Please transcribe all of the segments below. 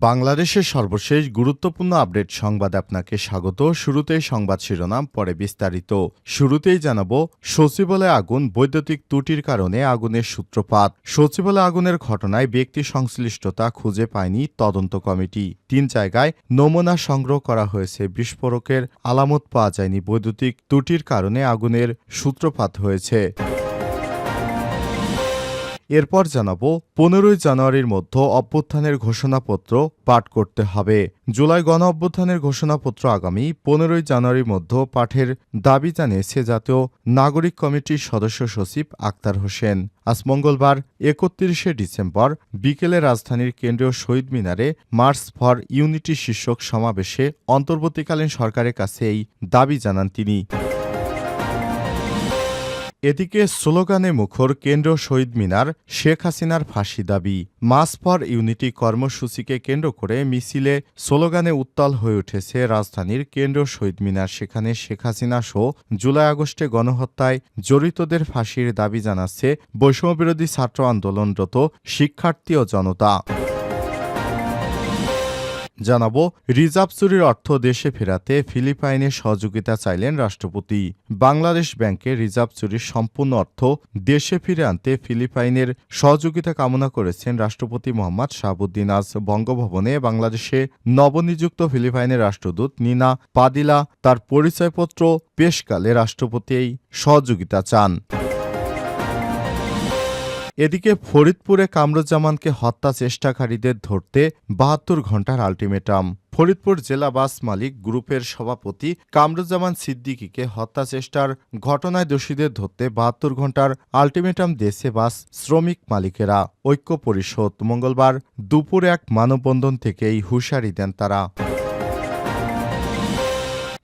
বাংলাদেশের সর্বশেষ গুরুত্বপূর্ণ আপডেট সংবাদ আপনাকে স্বাগত। শুরুতেই সংবাদ শিরোনাম, পরে বিস্তারিত। শুরুতেই জানাব, সচিবালয়ে আগুন, বৈদ্যুতিক ত্রুটির কারণে আগুনের সূত্রপাত। সচিবালয়ে আগুনের ঘটনায় ব্যক্তি সংশ্লিষ্টতা খুঁজে পায়নি তদন্ত কমিটি। তিন জায়গায় নমুনা সংগ্রহ করা হয়েছে, বিস্ফোরকের আলামত পাওয়া যায়নি। বৈদ্যুতিক ত্রুটির কারণে আগুনের সূত্রপাত হয়েছে। এরপর জানাব, পনেরোই জানুয়ারির মধ্যে অভ্যুত্থানের ঘোষণাপত্র পাঠ করতে হবে। জুলাই গণ অভ্যুত্থানের ঘোষণাপত্র আগামী পনেরোই জানুয়ারির মধ্যে পাঠের দাবি জানিয়েছে জাতীয় নাগরিক কমিটির সদস্য সচিব আক্তার হোসেন। আজ মঙ্গলবার, একত্রিশে ডিসেম্বর, বিকেলে রাজধানীর কেন্দ্রীয় শহীদ মিনারে মার্চ ফর ইউনিটি শীর্ষক সমাবেশে অন্তর্বর্তীকালীন সরকারের কাছে এই দাবি জানান তিনি। এদিকে স্লোগানে মুখর কেন্দ্র শহীদ মিনার শেখ হাসিনার ফাঁসি দাবি। মাস ফর ইউনিটি কর্মসূচিকে কেন্দ্র করে মিছিলে স্লোগানে উত্তাল হয়ে উঠেছে রাজধানীর কেন্দ্র শহীদ মিনার। সেখানে শেখ হাসিনা সহ জুলাই আগস্টে গণহত্যায় জড়িতদের ফাঁসির দাবি জানাচ্ছে বৈষম্যবিরোধী ছাত্র আন্দোলনরত শিক্ষার্থী ও জনতা। জানাব, রিজার্ভ চুরির অর্থ দেশে ফেরাতে ফিলিপাইনের সহযোগিতা চাইলেন রাষ্ট্রপতি। বাংলাদেশ ব্যাংকে রিজার্ভ চুরির সম্পূর্ণ অর্থ দেশে ফিরে আনতে ফিলিপাইনের সহযোগিতা কামনা করেছেন রাষ্ট্রপতি মোহাম্মদ শাহাবুদ্দিন আজ বঙ্গভবনে বাংলাদেশে নবনিযুক্ত ফিলিপাইনের রাষ্ট্রদূত নিনা পাদিলা তার পরিচয়পত্র পেশকালে রাষ্ট্রপতি এই সহযোগিতা চান। এদিকে ফরিদপুরে কামরুজ্জামানকে হত্যা চেষ্টাকারীদের ধরতে বাহাত্তর ঘণ্টার আলটিমেটাম। ফরিদপুর জেলা বাস মালিক গ্রুপের সভাপতি কামরুজ্জামান সিদ্দিকীকে হত্যা চেষ্টার ঘটনায় দোষীদের ধরতে বাহাত্তর ঘণ্টার আলটিমেটাম দিয়েছে বাস শ্রমিক মালিকেরা। ঐক্য পরিষদ মঙ্গলবার দুপুরে এক মানববন্ধন থেকে এই হুঁশিয়ারি দেন তারা।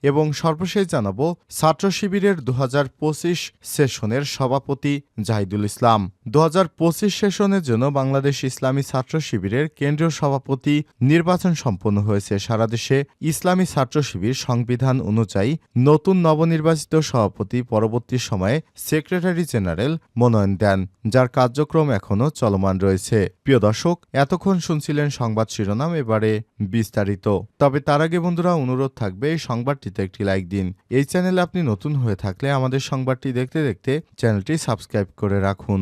এবং সর্বশেষ জানাব, ছাত্র শিবিরের দু হাজার পঁচিশ সেশনের সভাপতি জাহিদুল ইসলাম। দু হাজার পঁচিশ সেশনের জন্য বাংলাদেশ ইসলামী ছাত্র শিবিরের কেন্দ্রীয় সভাপতি নির্বাচন সম্পন্ন হয়েছে। সারা দেশে ইসলামী ছাত্র শিবির সংবিধান অনুযায়ী নতুন নবনির্বাচিত সভাপতি পরবর্তী সময়ে সেক্রেটারি জেনারেল মনোনয়ন দেন, যার কার্যক্রম এখনও চলমান রয়েছে। প্রিয় দর্শক, এতক্ষণ শুনছিলেন সংবাদ শিরোনাম, এবারে বিস্তারিত। তবে তার আগে বন্ধুরা, অনুরোধ থাকবে এই সংবাদটিতে একটি লাইক দিন। এই চ্যানেলে আপনি নতুন হয়ে থাকলে আমাদের সংবাদটি দেখতে দেখতে চ্যানেলটি সাবস্ক্রাইব করে রাখুন।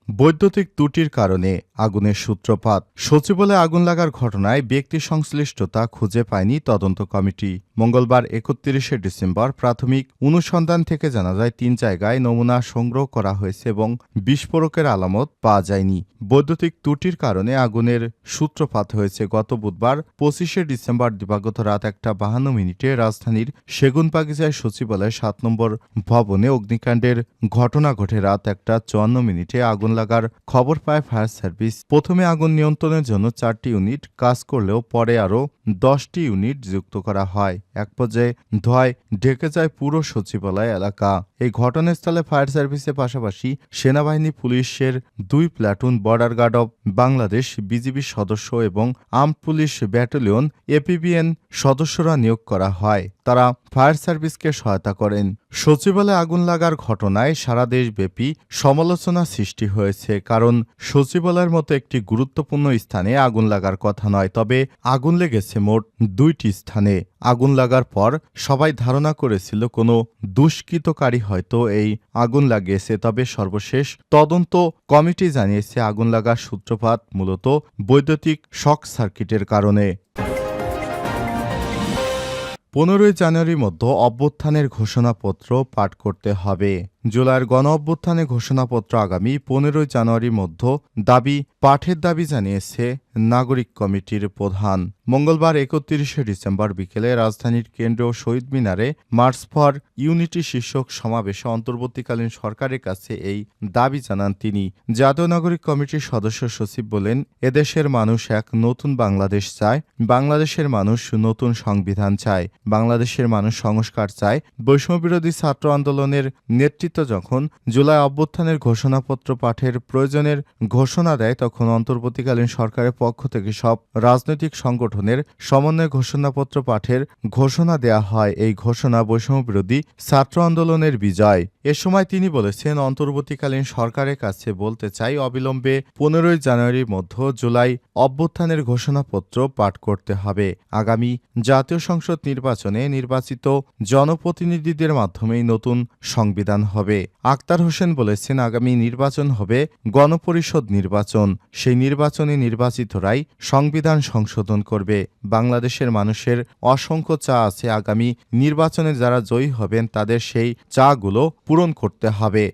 বৈদ্যুতিক ত্রুটির কারণে আগুনের সূত্রপাত। সচিবালয়ে আগুন লাগার ঘটনায় ব্যক্তি সংশ্লিষ্টতা খুঁজে পায়নি তদন্ত কমিটি। মঙ্গলবার একত্রিশে ডিসেম্বর প্রাথমিক অনুসন্ধান থেকে জানা যায়, তিন জায়গায় নমুনা সংগ্রহ করা হয়েছে এবং বিস্ফোরকের আলামত পাওয়া যায়নি। বৈদ্যুতিক ত্রুটির কারণে আগুনের সূত্রপাত হয়েছে। গত বুধবার পঁচিশে ডিসেম্বর দিবাগত রাত একটা বাহান্ন মিনিটে রাজধানীর সেগুনবাগিচায় সচিবালয় সাত নম্বর ভবনে অগ্নিকাণ্ডের ঘটনা ঘটে। রাত একটা চুয়ান্ন মিনিটে আগুন লাগার খবর পায় ফায়ার সার্ভিস। প্রথমে আগুন নিয়ন্ত্রণের জন্য চারটি ইউনিট কাজ করলেও পরে আরও দশটি ইউনিট যুক্ত করা হয়। এক পর্যায়ে ধোঁয়ায় ঢেকে যায় পুরো সচিবালয় এলাকা। এই ঘটনাস্থলে ফায়ার সার্ভিসের পাশাপাশি সেনাবাহিনী, পুলিশের দুই platoon border guard of Bangladesh BGB সদস্য এবং আর্ম পুলিশ ব্যাটালিয়ন, এপিবিএন সদস্যরা নিয়োগ করা হয়। তারা ফায়ার সার্ভিসকে সহায়তা করেন। সচিবালয়ে আগুন লাগার ঘটনায় সারা দেশব্যাপী সমালোচনা সৃষ্টি হয়েছে, কারণ সচিবালয়ের মতো একটি গুরুত্বপূর্ণ স্থানে আগুন লাগার কথা নয়, তবে আগুন লেগেছে। মোট দুইটি স্থানে। আগুন লাগার পর সবাই ধারণা করেছিল কোনো দুষ্কৃতকারী হয়তো এই আগুন লাগিয়েছে, তবে সর্বশেষ তদন্ত কমিটি জানিয়েছে আগুন লাগার সূত্রপাত মূলত বৈদ্যুতিক শক সার্কিটের কারণে। পনেরোই জানুয়ারির মধ্যে অভ্যুত্থানের ঘোষণাপত্র পাঠ করতে হবে। জুলাইয়ের গণ অভ্যুত্থানে ঘোষণাপত্র আগামী পনেরোই জানুয়ারির মধ্য দাবি, পাঠের দাবি জানিয়েছে নাগরিক কমিটির প্রধান। মঙ্গলবার একত্রিশে ডিসেম্বর বিকেলে রাজধানীর কেন্দ্র শহীদ মিনারে মার্চ ফর ইউনিটি শীর্ষক সমাবেশে অন্তর্বর্তীকালীন সরকারের কাছে এই দাবি জানান তিনি। জাতীয় নাগরিক কমিটির সদস্য সচিব বলেন, এদেশের মানুষ এক নতুন বাংলাদেশ চায়, বাংলাদেশের মানুষ নতুন সংবিধান চায়, বাংলাদেশের মানুষ সংস্কার চায়, বৈষম্যবিরোধী ছাত্র আন্দোলনের নেতৃত্ব যখন জুলাই অভ্যুত্থানের ঘোষণাপত্র পাঠের প্রয়োজনের ঘোষণা দেয়, তখন অন্তর্বর্তীকালীন সরকারের পক্ষ থেকে সব রাজনৈতিক সংগঠনের সমন্বয়ে ঘোষণাপত্র পাঠের ঘোষণা দেয়া হয়। এই ঘোষণা বৈষম্যবিরোধী ছাত্র আন্দোলনের বিজয়। এ সময় তিনি বলেছেন, অন্তর্বর্তীকালীন সরকারের কাছে বলতে চাই, অবিলম্বে পনেরোই জানুয়ারির মধ্য জুলাই অভ্যুত্থানের ঘোষণাপত্র পাঠ করতে হবে। আগামী জাতীয় সংসদ নির্বাচনে নির্বাচিত জনপ্রতিনিধিদের মাধ্যমেই নতুন সংবিধান হবে। আক্তার হোসেন বলেছেন, আগামী নির্বাচন হবে গণপরিষদ নির্বাচন। সেই নির্বাচনে নির্বাচিতরাই সংবিধান সংশোধন করবে। বাংলাদেশের মানুষের অসংখ্য চা আছে। আগামী নির্বাচনে যারা জয়ী হবেন, তাদের সেই চাগুলো পূরণ করতে হবে।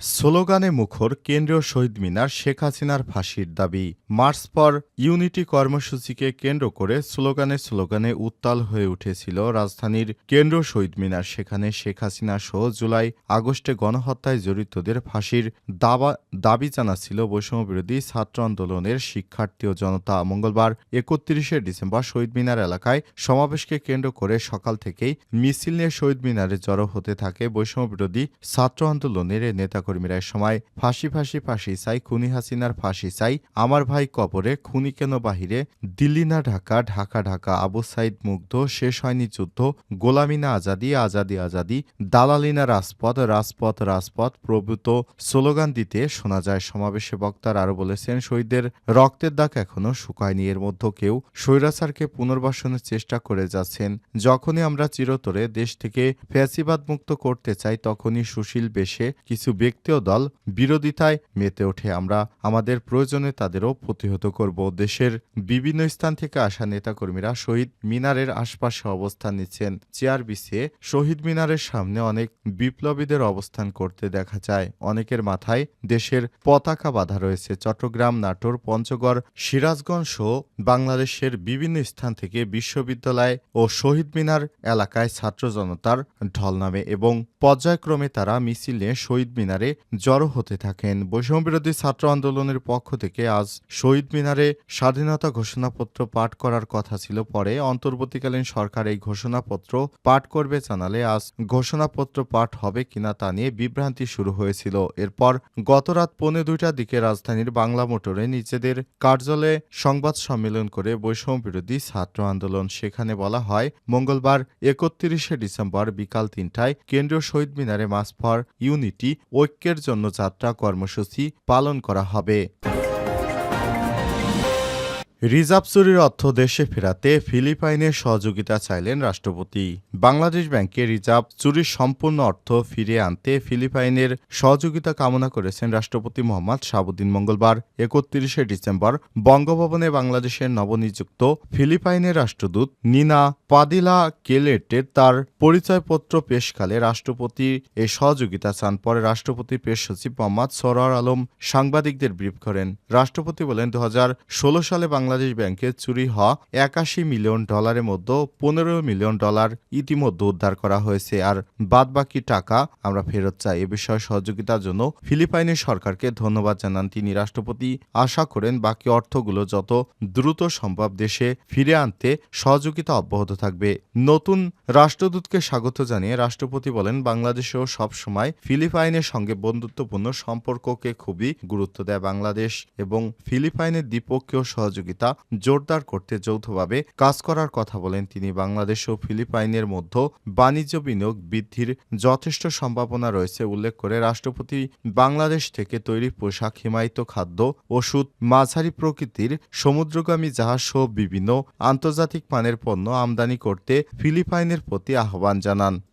স্লোগানে মুখর কেন্দ্রীয় শহীদ মিনার শেখ হাসিনার ফাঁসির দাবি। মার্চ পর ইউনিটি কর্মসূচিকে কেন্দ্র করে স্লোগানে স্লোগানে উত্তাল হয়ে উঠেছিল রাজধানীর কেন্দ্রীয় শহীদ মিনার। সেখানে শেখ হাসিনা সহ জুলাই আগস্টে গণহত্যায় জড়িতদের ফাঁসির দাবা দাবি জানাচ্ছিল বৈষম্যবিরোধী ছাত্র আন্দোলনের শিক্ষার্থী ও জনতা। মঙ্গলবার একত্রিশে ডিসেম্বর শহীদ মিনার এলাকায় সমাবেশকে কেন্দ্র করে সকাল থেকেই মিছিল নিয়ে শহীদ মিনারে জড়ো হতে থাকে বৈষম্যবিরোধী ছাত্র আন্দোলনের এই নেতাকর্মীরা এ সময় ফাঁসি ফাঁসি ফাঁসি চাই, খুনি হাসিনার ফাঁসি চাই। আমার ভাই কবরে, খুনি কেন বাহিরে? দিল্লি না ঢাকা? ঢাকা ঢাকা, আবু সাইদ মুগ্ধ, শেষ হয়নি যুদ্ধ। গোলামিনা আজাদি আজাদি আজাদি। দালালিনা রাজপথ? রাজপথ রাজপথ। প্রভূত স্লোগান দিতে শোনা যায় সমাবেশে বক্তারা আরও বলেছেন, শহীদদের রক্তের দাগ এখনও শুকায়নি। এর মধ্যে কেউ স্বৈরাচারকে পুনর্বাসনের চেষ্টা করে যাচ্ছেন। যখনই আমরা চিরতরে দেশ থেকে ফ্যাসিবাদ মুক্ত করতে চাই, তখনই সুশীল বেশে কিছু ব্যক্তি ও দল বিরোধিতায় মেতে ওঠে। আমরা আমাদের প্রয়োজনে তাদেরও প্রতিহত করব। দেশের বিভিন্ন স্থান থেকে আসা নেতাকর্মীরা শহীদ মিনারের আশপাশে অবস্থান নিচ্ছেন। চেয়ার বিছিয়ে শহীদ মিনারের সামনে অনেক বিপ্লবীদের অবস্থান করতে দেখা যায়। অনেকের মাথায় দেশের পতাকা বাঁধা রয়েছে। চট্টগ্রাম, নাটোর, পঞ্চগড়, সিরাজগঞ্জ সহ বাংলাদেশের বিভিন্ন স্থান থেকে বিশ্ববিদ্যালয় ও শহীদ মিনার এলাকায় ছাত্র জনতার ঢল নামে এবং পর্যায়ক্রমে তারা মিছিল নিয়ে শহীদ মিনারে জড়ো হতে থাকেন। বৈষম্যবিরোধী ছাত্র আন্দোলনের পক্ষ থেকে আজ শহীদ মিনারে স্বাধীনতা ঘোষণাপত্র পাঠ করার কথা ছিল। পরে অন্তর্বর্তীকালীন সরকার এই ঘোষণাপত্র পাঠ করবে জানালে আজ ঘোষণাপত্র পাঠ হবে কিনা তা নিয়ে বিভ্রান্তি শুরু হয়েছিল। এরপর গতরাত পৌনে দুইটার দিকে রাজধানীর বাংলা মোটরে নিজেদের কার্যালয়ে সংবাদ সম্মেলন করে বৈষম্য বিরোধী ছাত্র আন্দোলন। সেখানে বলা হয়, মঙ্গলবার একত্রিশে ডিসেম্বর বিকাল তিনটায় কেন্দ্রীয় শহীদ মিনারে মাস ফর ইউনিটি ঐক্যের জন্য যাত্রা কর্মসূচি পালন করা হবে। রিজার্ভ চুরির অর্থ দেশে ফেরাতে ফিলিপাইনের সহযোগিতা চাইলেন রাষ্ট্রপতি। বাংলাদেশ ব্যাংকে রিজার্ভ চুরির সম্পূর্ণ অর্থ ফিরে আনতে ফিলিপাইনের সহযোগিতা কামনা করেছেন রাষ্ট্রপতি মোহাম্মদ শাহাবুদ্দিন মঙ্গলবার, একত্রিশে ডিসেম্বর, বঙ্গভবনে বাংলাদেশের নবনিযুক্ত ফিলিপাইনের রাষ্ট্রদূত নিনা পাদিলা কেলেটে তার পরিচয়পত্র পেশকালে রাষ্ট্রপতি এই সহযোগিতা চান। পরে রাষ্ট্রপতির পেশ সচিব মোহাম্মদ সরার আলম সাংবাদিকদের ব্রিফ করেন। রাষ্ট্রপতি বলেন দু হাজার ষোলো সালে বাংলাদেশ ব্যাংকে চুরি হওয়া একাশি মিলিয়ন ডলারের মধ্যে পনেরো মিলিয়ন ডলার ইতিমধ্যে উদ্ধার করা হয়েছে। আর বাদবাকি টাকা আমরা ফেরত চাই। এ বিষয়ে সহযোগিতার জন্য ফিলিপাইনের সরকারকে ধন্যবাদ জানান তিনি। রাষ্ট্রপতি আশা করেন, বাকি অর্থগুলো যত দ্রুত সম্ভব দেশে ফিরে আনতে সহযোগিতা অব্যাহত থাকবে। নতুন রাষ্ট্রদূতকে স্বাগত জানিয়ে রাষ্ট্রপতি বলেন, বাংলাদেশেও সবসময় ফিলিপাইনের সঙ্গে বন্ধুত্বপূর্ণ সম্পর্ককে খুবই গুরুত্ব দেয়। বাংলাদেশ এবং ফিলিপাইনের দ্বিপক্ষীয় সহযোগিতা জোরদার করতে যৌথভাবে কাজ করার কথা বলেন তিনি। বাংলাদেশ ও ফিলিপাইনের মধ্যে বাণিজ্য বিনিয়োগ বৃদ্ধির যথেষ্ট সম্ভাবনা রয়েছে উল্লেখ করে রাষ্ট্রপতি বাংলাদেশ থেকে তৈরি পোশাক, হিমায়িত খাদ্য, ওষুধ, মাঝারি প্রকৃতির সমুদ্রগামী জাহাজ সহ বিভিন্ন আন্তর্জাতিক মানের পণ্য আমদানি করতে ফিলিপাইনের প্রতি আহ্বান জানান।